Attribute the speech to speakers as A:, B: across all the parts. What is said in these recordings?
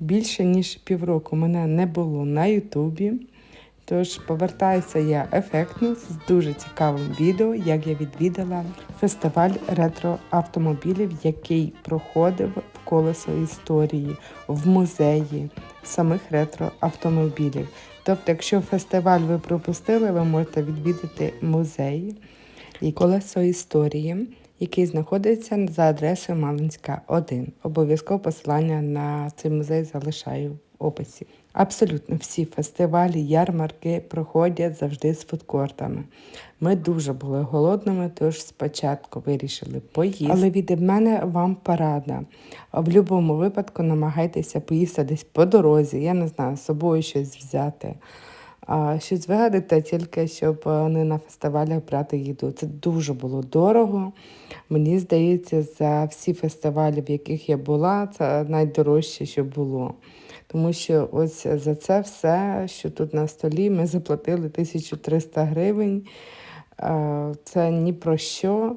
A: Більше ніж півроку мене не було на Ютубі. Тож повертаюся я ефектно з дуже цікавим відео, як я відвідала фестиваль ретро-автомобілів, який проходив в колесо історії в музеї самих ретро-автомобілів. Тобто, якщо фестиваль ви пропустили, ви можете відвідати музей і колесо історії, який знаходиться за адресою Малинська 1. Обов'язково посилання на цей музей залишаю в описі. Абсолютно всі фестивалі, ярмарки проходять завжди з фудкортами. Ми дуже були голодними, тож спочатку вирішили поїсти. Але від мене вам порада. В будь-якому випадку намагайтеся поїсти десь по дорозі, я не знаю, з собою щось взяти. Щось вигадати тільки, щоб не на фестивалях брати їду. Це дуже було дорого. Мені здається, за всі фестивалі, в яких я була, це найдорожче, що було. Тому що ось за це все, що тут на столі, ми заплатили 1300 гривень. Е, Це ні про що.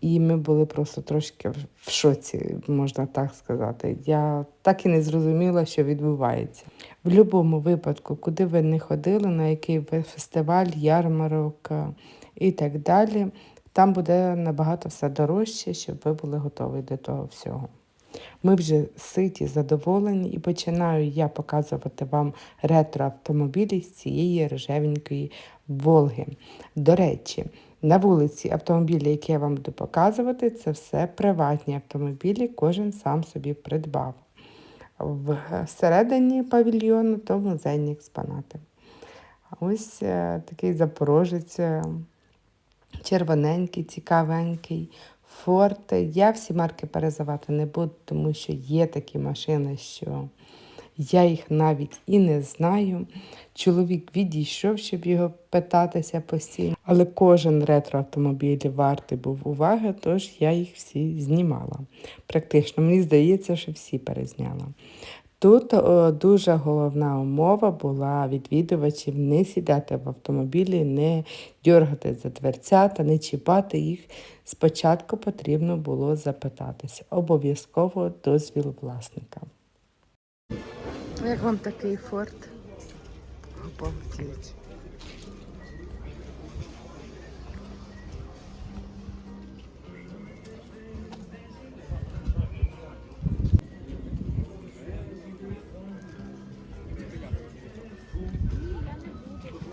A: І ми були просто трошки в шоці, можна так сказати. Я так і не зрозуміла, що відбувається. В будь-якому випадку, куди ви не ходили, на який фестиваль, ярмарок е, і так далі, там буде набагато все дорожче, щоб ви були готові до того всього. Ми вже ситі, задоволені, і починаю я показувати вам ретро-автомобілі з цієї рожевенької Волги. До речі, на вулиці автомобілі, які я вам буду показувати, це все приватні автомобілі, кожен сам собі придбав. Всередині павільйону то музейні експонати. Ось е, такий запорожець, е, червоненький, цікавенький. Форт. Я всі марки перезивати не буду, тому що є такі машини, що я їх навіть і не знаю. Чоловік відійшов, щоб його питатися постійно, але кожен ретро-автомобіль вартий був уваги, тож я їх всі знімала. Практично, мені здається, що всі перезняла. Тут о, дуже головна умова була відвідувачів не сідати в автомобілі, не дергати за дверцята, не чіпати їх. Спочатку потрібно було запитатися. Обов'язково дозвіл власника. Як вам такий форт? Обалдеть.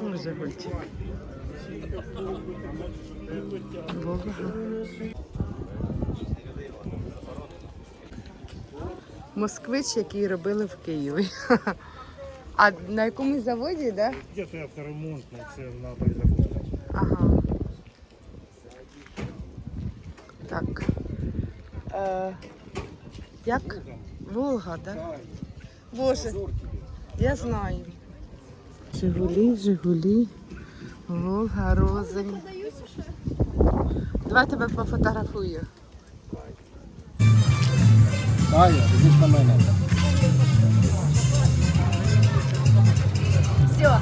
A: Ну, Жигульчик. Волга. Москвич, який робили в Києві. А на якомусь заводі, да?
B: Где-то авторемонтный, це на перезапуску.
A: Ага. Так. Е, як? Волга, так? Боже, я знаю. Жигулі, Жигулі, Волга, Розень. Давай тебе пофотографую.
B: Дая, дивись на мене.
C: Все.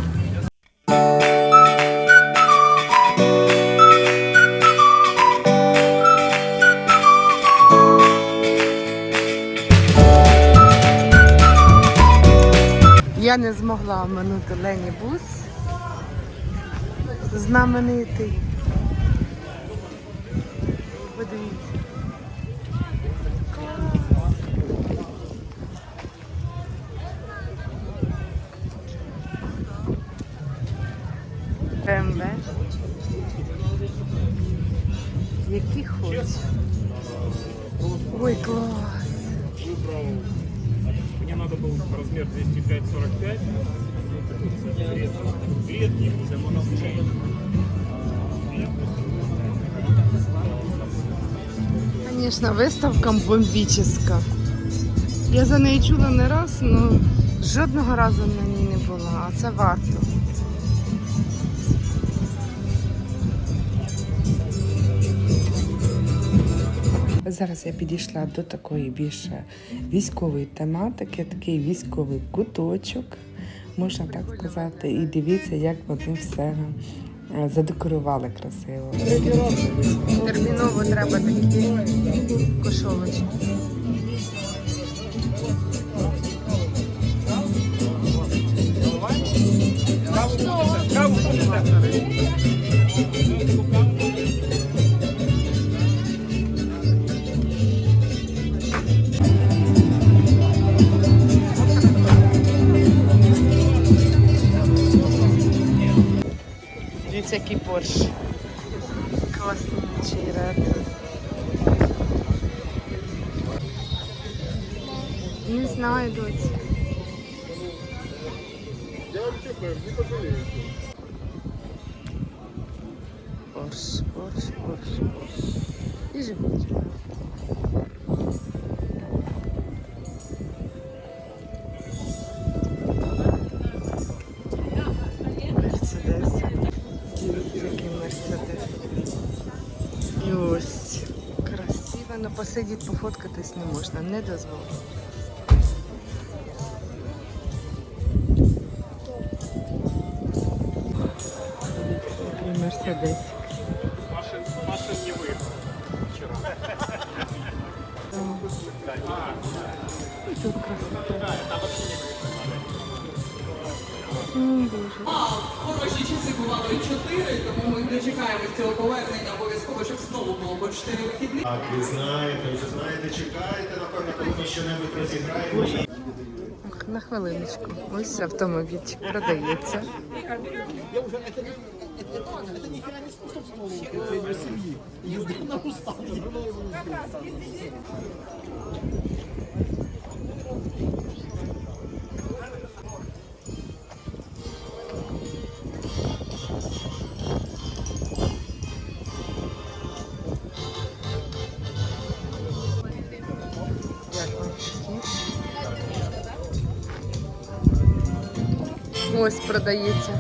A: Я не змогла оминути Лені Бус. Знаменитий. Подивіться. Ой, клас.
B: Выбрал. Мне надо был размер 205-45. Летний, це монокчейн.
A: Конечно, виставка бомбічна. Я за неї чула не раз, але жодного разу на ній не була, а це варто. Зараз я підійшла до такої більше військової тематики, такий військовий куточок, можна так сказати, і дивіться, як вони все е, задекорували красиво. Терміново треба такі кошолочки. Каву будете? Каву будете? Який Порш. Класнючий ретро. Не знаю, доці. Порш, Порш, Порш, Порш. І живуть. Мерседес. І ось красиво, але посидіти, пофоткатись не можна, не дозволено. Мерседес.
C: Хороші часи бувало і чотири, тому ми дочекаємось цього повернення обов'язково, щоб знову було по чотири вихідні.
D: Так, ви знаєте, вже знаєте, чекаєте, напевно, коли ми щонебудь розіграємо.
A: На хвилиночку. Ось автомобільчик продається. Як Ось продається.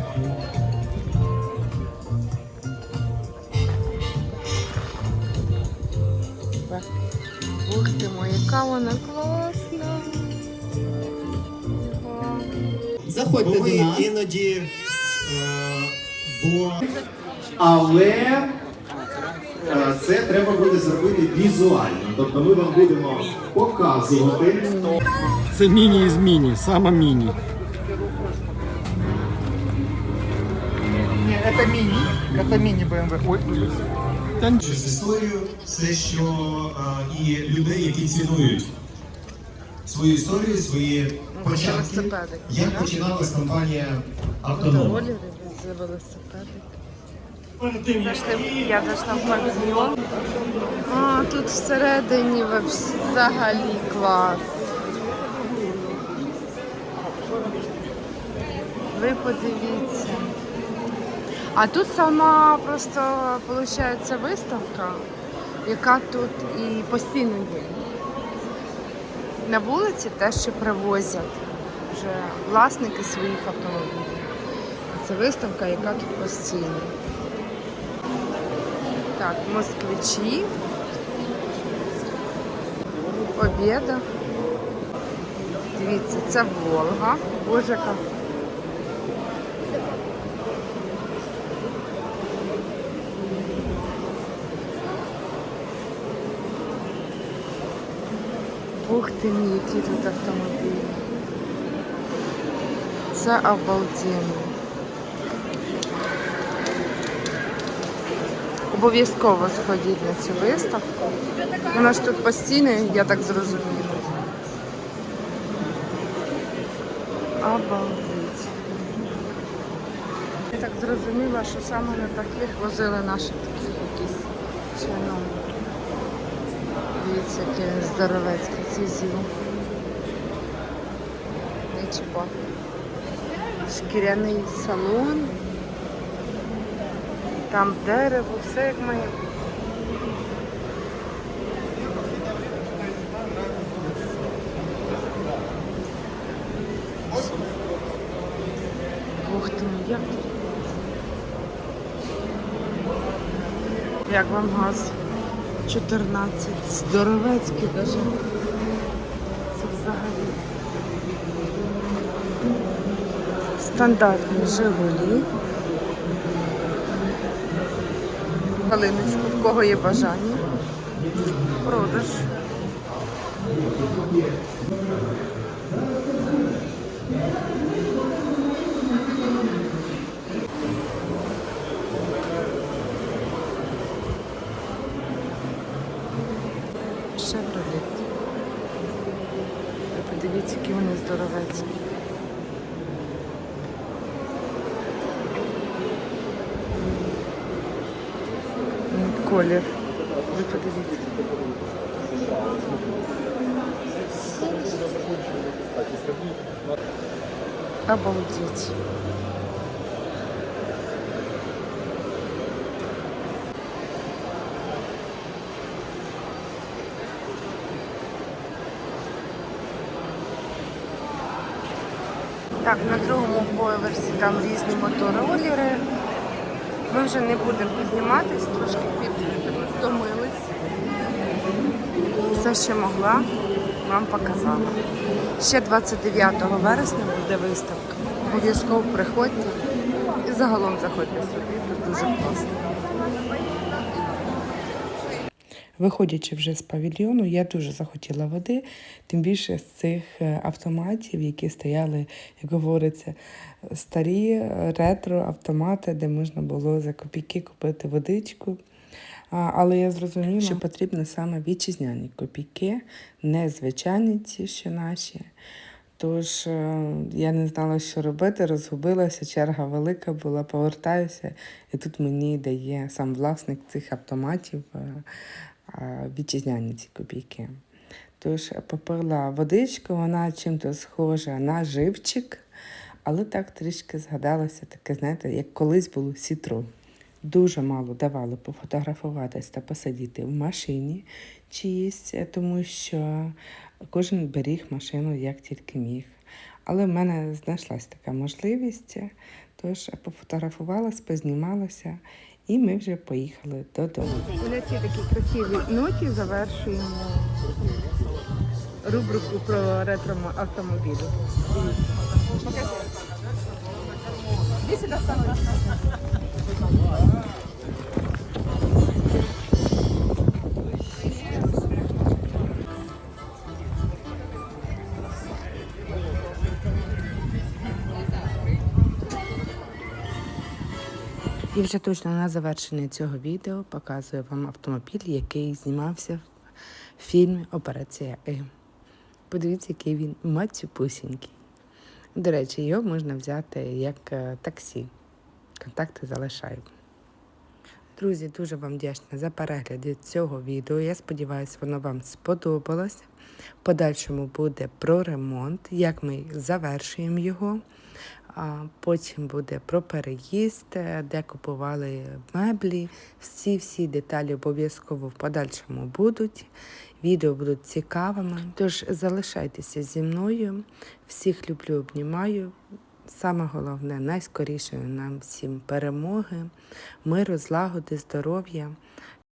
A: Ух ти моя, яка вона класна.
C: Заходьте
D: Бо ми іноді. Е, бо... Але е, це треба буде зробити візуально. Тобто ми вам будемо показувати.
B: Це міні із міні, саме міні.
E: Это мини. Это мини BMW. Ой,
D: Через історію все, що е, і людей, які цінують свою історію, свої початки.
A: Велосипеди.
D: Як починалась компанія Автоном?
A: Ролери за велосипеди. Зайшли, я зайшла в павільйон. А, тут всередині взагалі клас. Ви подивіться. А тут сама просто виходить виставка, яка тут і постійно є. На вулиці те, що привозять вже власники своїх автомобілів. Це виставка, яка тут постійно. Так, москвичі. Побєда. Дивіться, це Волга. Боже, яка. Ух які тут автомобілі. Це обалденно. Обов'язково сходіть на цю виставку. Вона ж тут постійно, я так зрозуміла. Обалдеть. Я так зрозуміла, що саме на таких возили наші такі якісь чиновники. Дивіться, який він здоровецький цей зіл. Чіпа. Шкіряний салон. Там дерево, все як має. Ух ти, ну як. Як вам газ? 14. Здоровецький даже. Це взагалі. стандартні Жигулі. Галиночку, в кого є бажання. Продаж. Шевроліт. Подивіться, які вони здоровецькі. Колір. Ви. Обалдеть. Так, на другому поверсі там різні моторолери. Ми вже не будемо підніматись, трошки підтомились. Все, що могла, вам показала. Ще 29 вересня буде виставка. Обов'язково приходьте і загалом заходьте сюди, тут дуже класно. Виходячи вже з павільйону, я дуже захотіла води, тим більше з цих е, автоматів, які стояли, як говориться, старі е, ретро-автомати, де можна було за копійки купити водичку. Але я зрозуміла, що потрібно саме вітчизняні копійки, не звичайні ці, що наші. Тож е, я не знала, що робити, розгубилася, черга велика була, повертаюся, і тут мені дає сам власник цих автоматів вітчизняні ці копійки. Тож попила водичку, вона чим-то схожа на живчик, але так трішки згадалося, таке, знаєте, як колись було сітро. Дуже мало давали пофотографуватись та посидіти в машині чиїсь, тому що кожен беріг машину як тільки міг. Але в мене знайшлась така можливість, тож пофотографувалась, познімалася, і ми вже поїхали додому. На цій такій красивій ноті завершуємо рубрику про ретро автомобілі. І вже точно на завершення цього відео показую вам автомобіль, який знімався в фільмі Операція Е. Подивіться, який він мацюпусінький. До речі, його можна взяти як е, таксі. Контакти залишаю. Друзі, дуже вам вдячна за перегляд цього відео. Я сподіваюся, воно вам сподобалось. В подальшому буде про ремонт, як ми завершуємо його. Потім буде про переїзд, е, де купували меблі. Всі всі деталі обов'язково в подальшому будуть. Відео будуть цікавими. Тож залишайтеся зі мною. Всіх люблю, обнімаю. Саме головне, найскоріше нам всім перемоги, миру, злагоди, здоров'я.